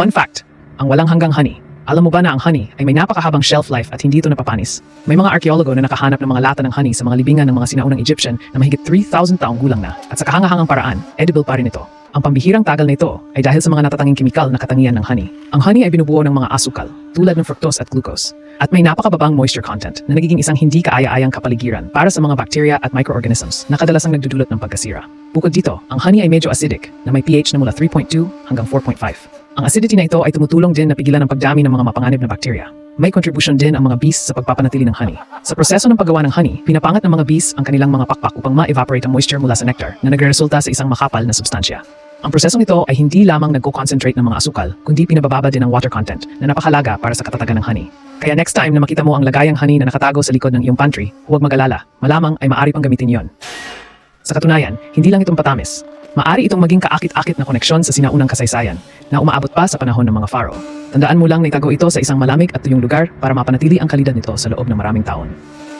Fun fact, ang walang hanggang honey. Alam mo ba na ang honey ay may napakahabang shelf life at hindi ito napapanis? May mga arkeologo na nakahanap ng mga lata ng honey sa mga libingan ng mga sinaunang Egyptian na mahigit 3,000 taong gulang na at sa kahangahangang paraan, edible pa rin ito. Ang pambihirang tagal na ito ay dahil sa mga natatanging kemikal na katangian ng honey. Ang honey ay binubuo ng mga asukal, tulad ng fructose at glucose, at may napakababang moisture content na nagiging isang hindi kaaya-ayang kapaligiran para sa mga bacteria at microorganisms na kadalasang nagdudulot ng pagkasira. Bukod dito, ang honey ay medyo acidic na may pH na mula 3.2 hanggang 4.5. Ang acidity na ito ay tumutulong din na pigilan ang pagdami ng mga mapanganib na bakterya. May contribution din ang mga bees sa pagpapanatili ng honey. Sa proseso ng paggawa ng honey, pinapangat ng mga bees ang kanilang mga pakpak upang ma-evaporate ang moisture mula sa nectar na nagreresulta sa isang makapal na substansya. Ang prosesong ito ay hindi lamang nagko-concentrate ng mga asukal, kundi pinabababa din ang water content na napakalaga para sa katatagan ng honey. Kaya next time na makita mo ang lagayang honey na nakatago sa likod ng iyong pantry, huwag mag-alala, malamang ay maari pang gamitin yon. Sa katunayan, hindi lang itong patamis. Maari itong maging kaakit-akit na koneksyon sa sinaunang kasaysayan na umaabot pa sa panahon ng mga pharaoh. Tandaan mo lang na itago ito sa isang malamig at tuyong lugar para mapanatili ang kalidad nito sa loob ng maraming taon.